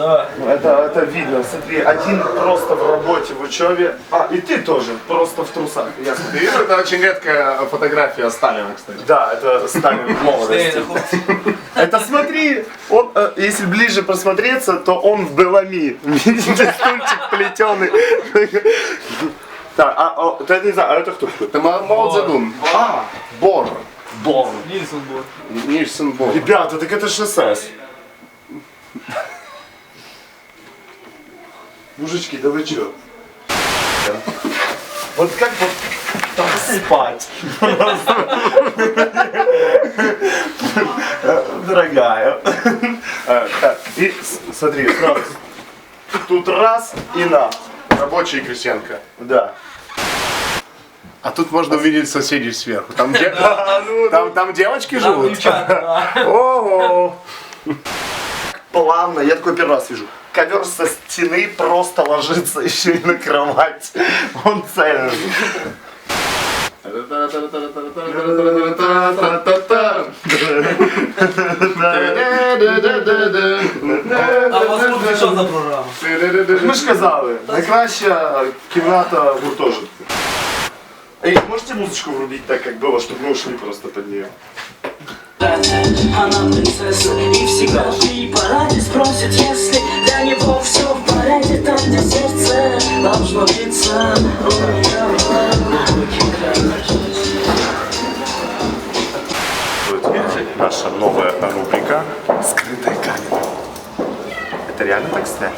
Да. Ну, Это, это видно, смотри, один просто в работе, в учебе, а, и ты тоже, просто в трусах. Я Ты видишь, это очень редкая фотография Сталина, кстати. Да, это Сталин в молодости. Это смотри, он, э, если ближе просмотреться, то он в Белами. Видите, стульчик плетеный. Так, а, а, это я не знаю, а это кто? Это Ма- Мао Цзэдун. А, Бор. Бон. Нильсон был. Нильсон Бор. Ребята, так это ж Мужички, да вы чё? Вот как вот так спать? Дорогая. Э, так, И смотри, сразу. Тут раз и на. Рабочий Крысенко. Да. А тут можно увидеть соседей сверху. Там, де- А, ну, там, там девочки Там живут. Ого! Плавно, я такой первый раз вижу. Ковер со стены просто ложится еще и на кровать. Он цельный. А у вас тут що за програма? Ми ж казали, найкраща кімната гуртожитку. Эй, можете музычку врубить так, как было, чтобы мы ушли просто под нее? Она принцесса и всегда при параде спросит, если для него все в порядке, там, где сердце должно биться. У глубокий край. Наша новая рубрика «Скрытая камера». Это реально так снять?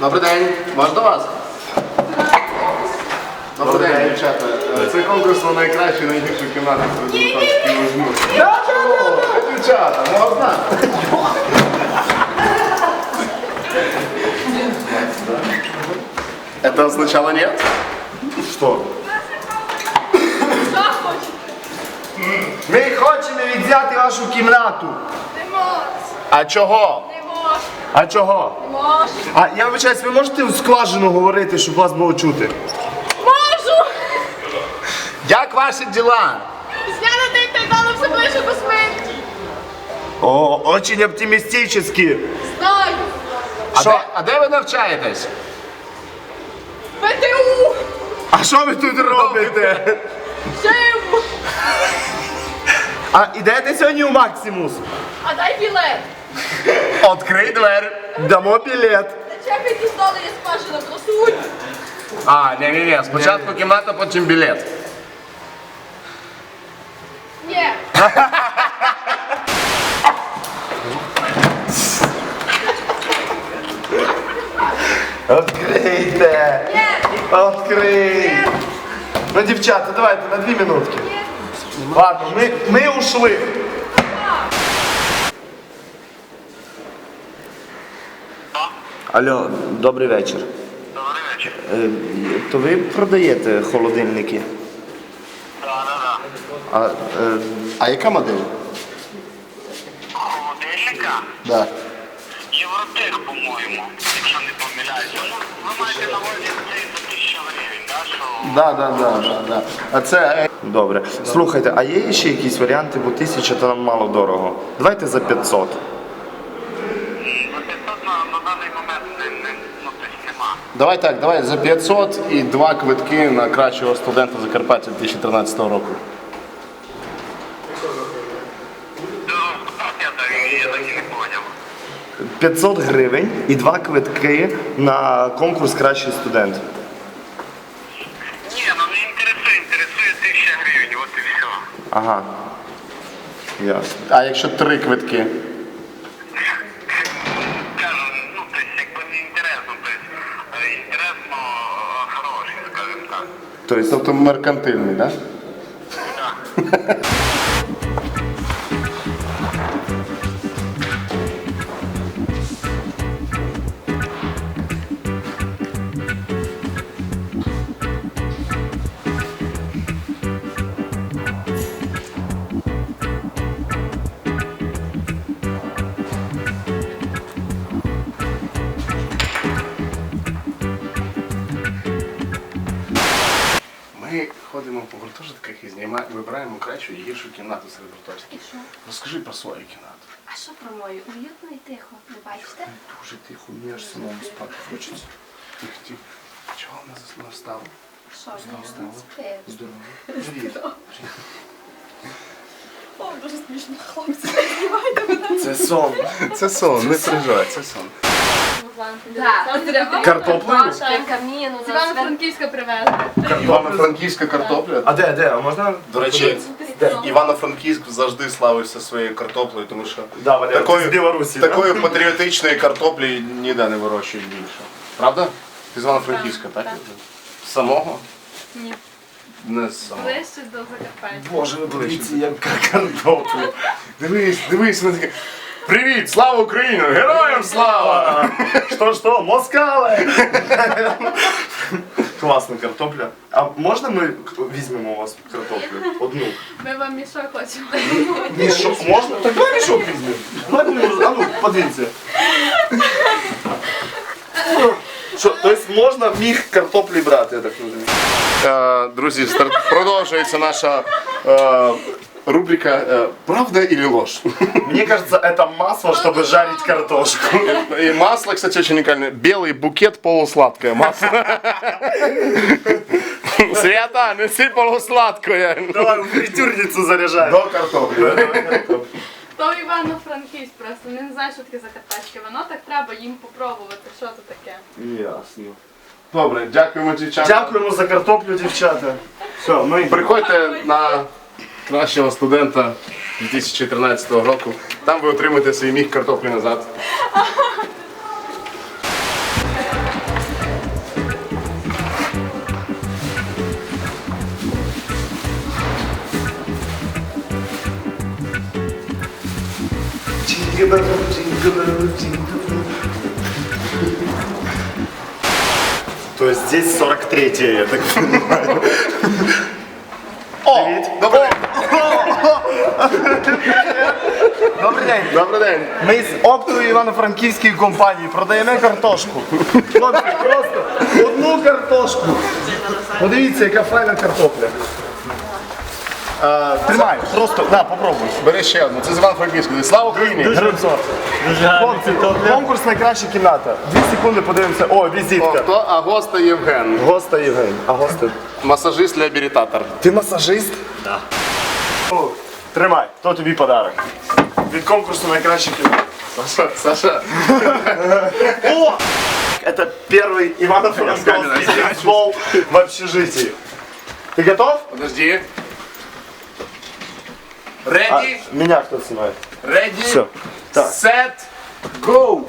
Добрий день, можна вас? Добрий день, дівчата. Е, Це конкурс на найкращу, найгіршу кімнату серед результатів візьму. Дівчата, можна? Это означало нет? Что? Ми хочемо відзяти вашу кімнату. А чого? не А чого? А я вибачаюсь, ви можете в скважину говорити, щоб вас було чути? Ваші діла? Зняти день так дали все ближче до смерті. О, очень оптимістично. Знаю. А Що? де, а де ви навчаєтесь? ПТУ! А що ви тут робите? Живу! А ідете сьогодні у Максимус? А дай білет. Открий двері. Дамо білет. Зачем які здали є скважина просуть? А, ні, ні, ні. Спочатку кімната, потім білет. Відкрийте! Ні. Ну, дівчата, давайте на дві минутки. Ладно, ми, ми ушли. Алло, добрий вечір. Добрий вечір. Е, То ви продаєте холодильники? Так, так, так. А, е, А яка модель? Холодильника? Да. Євротех, по-моєму, якщо не помиляюся. Ну, ви маєте на увазі цей за тисячу гривень, так? Що Да, да, да, да, да. А це е, Добре. Слухайте, а є ще якісь варіанти, бо тисяча то нам мало дорого. Давайте за 500. за 500 на, на даний момент не, не, ну, нема. Давай так, давай за 500 і два квитки на кращого студента Закарпаття 2013 року. Ну, я так, я так і не поняв. 500 гривень і два квитки на конкурс Кращий студент. Ні, ну не інтересує, інтересує тисяча гривень, от і все. Ага. Ясно. А якщо три квитки? Кажу, ну, тобто, якби не інтересно, е, інтересно е, гроші, скажімо так. Тобто, меркантильний, так? Так. Ми ходимо по гуртожитках і знімаємо, вибираємо кращу і гіршу кімнату серед гуртожитків. І що? Розкажи про свою кімнату. А що про мою? Уютно і тихо. Не бачите? Дуже тихо, мені аж самому спати хочеться. Тихо, тихо. Чого вона зас- настала? Що? Знову не стало. Здорово. Привіт. О, дуже смішно, хлопці. Знімайте мене. Це сон. Це сон, не переживай, це сон. Так. Картоплею? Камін. З Івано-Франківська привезли. Івано-Франківська картопля. А де, де? А можна? До речі, Івано-Франківськ завжди славився своєю картоплею, тому що Да, Валер, такої, з Білорусі. да? такої патріотичної картоплі ніде не вирощують більше. Правда? Ти з Івано-Франківська, так? Так. З Самого? Ні. Не з самого. Ближче до Закарпаття. Боже, ви подивіться, яка картопля. Дивись, дивись, вона таке. Привіт! Слава Україні! Героям слава! Що, що, москали? Класна картопля. А можна ми візьмемо у вас картоплю? Одну. Ми вам мішок хочемо. Мішок можна? Так давай мішок візьмемо. Давай будемо, а ну, подивіться. Що, тобто можна міг картоплі брати, я так розумію. Е, Друзі, старт- продовжується наша е, рубрика е, Правда или ложь? Мне кажется, это масло, чтобы жарить картошку. И масло, кстати, очень уникальное. Белый букет полусладкое масло. Свята, неси полусладкое. Давай фритюрницу заряжаем. До картоплі. То Івано-Франківськ просто не знаю, що таке закарпатське вино, так треба їм попробувати, що це таке. Ясно. Добре, дякуємо дівчатам. Дякуємо за картоплю, дівчата. Все, ми Приходьте на кращого студента 2013 року. Там ви отримаєте свій міг картоплі назад. То есть здесь 43-е, я так понимаю. О, добрий день. Добрий день. Добрий день. Ми з оптової Івано-Франківської компанії продаємо картошку. Хлопці, просто одну картошку. Подивіться, яка файна картопля. Е, тримай, просто, да, попробуй. Бери ще одну. Це з Іван Франківської. Слава Україні! Героям слава. Хлопці, конкурс найкраща кімната. Дві секунди подивимося. О, О, візитка. хто? А госта Євген. Госта Євген. А госта? Масажист реабілітатор. Ти масажист? Так. Тримай, то тобі подарок. Від конкурсу найкраща кімната. Саша, Саша. О! Это первый Ивано-Франковский бейсбол в общежитии. Ты готов? Подожди. А, Ready, меня кто снимает? ready, Все. Так. set, go.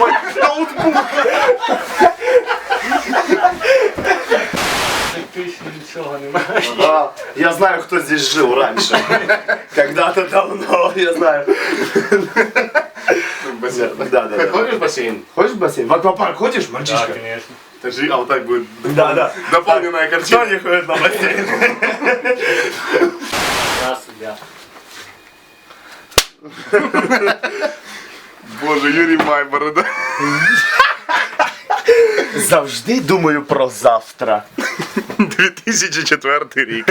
Ой, ноутбук. Нічого немає. А, я знаю, кто здесь жил раньше. Когда-то давно, я знаю. Бассейн. Да, да, да. Ходишь в бассейн? Хочешь в бассейн? В аквапарк ходишь, мальчишка? звісно. Подожди, а вот так будет Да, да. дополненная Кто картина. не ходит на бассейн? Я суддя. Боже, Юрий Майборода. Завжди думаю про завтра. 2004 рік.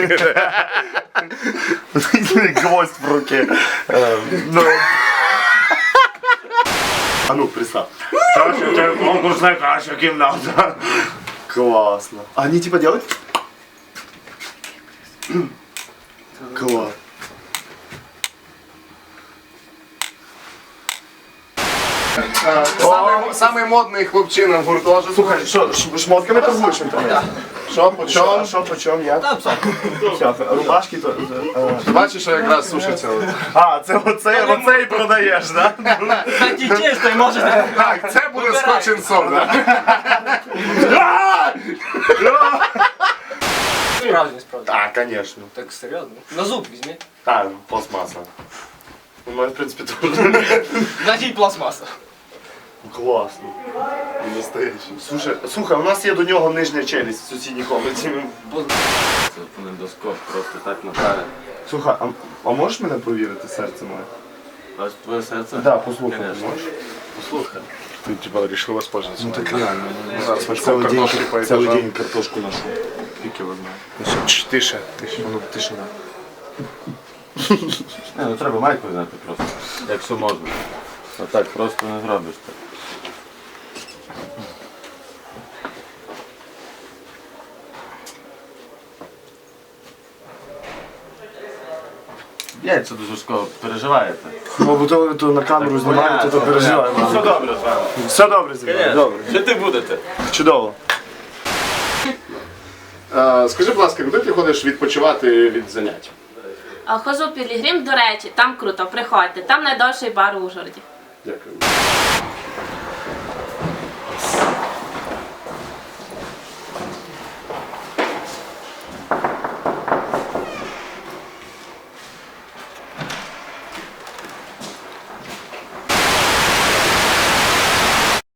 Гвоздь в руке. Э, ну. А ну, представь. Короче, конкурс найкраща кімната. Классно. А они типа делают? Класс. Самый, самый модный хлопчина в гуртожитку. Слухай, що, ш- шмотками торгуєш в інтернеті? Що, по Що, чому? що, по чому, як? Все, рубашки то... е, Бачиш, що якраз сушиться. А, це оце, оце і продаєш, да? Так і чисто, і можете. Так, це буде скотчен сок. да? Справжній, справді. Так, конечно. Так серйозно. На зуб візьми. А, пластмасса. У мене, в принципі, теж. Надій пластмаса. Класно. Настоящий. Слушай, слухай, у нас є до нього нижня челюсть в сусідній комнаті. Це фонендоскоп просто так напає. Слухай, а, а можеш мене провірити серце моє? Ось твоє серце? Да, послухай, Конечно. можеш? Послухай. Ты типа решил воспользоваться. Ну так реально. Ну, да, с мешком Целый день, картошки по целый этажам. день картошку ношу. Фиг его знает. Чш, Тише, тише. Ну, тишина. Не, ну треба майку знати просто. Якщо можна. А так просто не зробиш так. Яйця дуже шкода, переживаєте. Ну, бо то, то на камеру знімають, то, то переживаємо. Все добре з вами. Все добре з вами. добре. Жити будете. Чудово. Е, Скажи, будь ласка, куди ти ходиш відпочивати від занять? А Хожу в Пілігрим, до речі, там круто, приходьте. Там найдовший бар у Ужгороді. Дякую.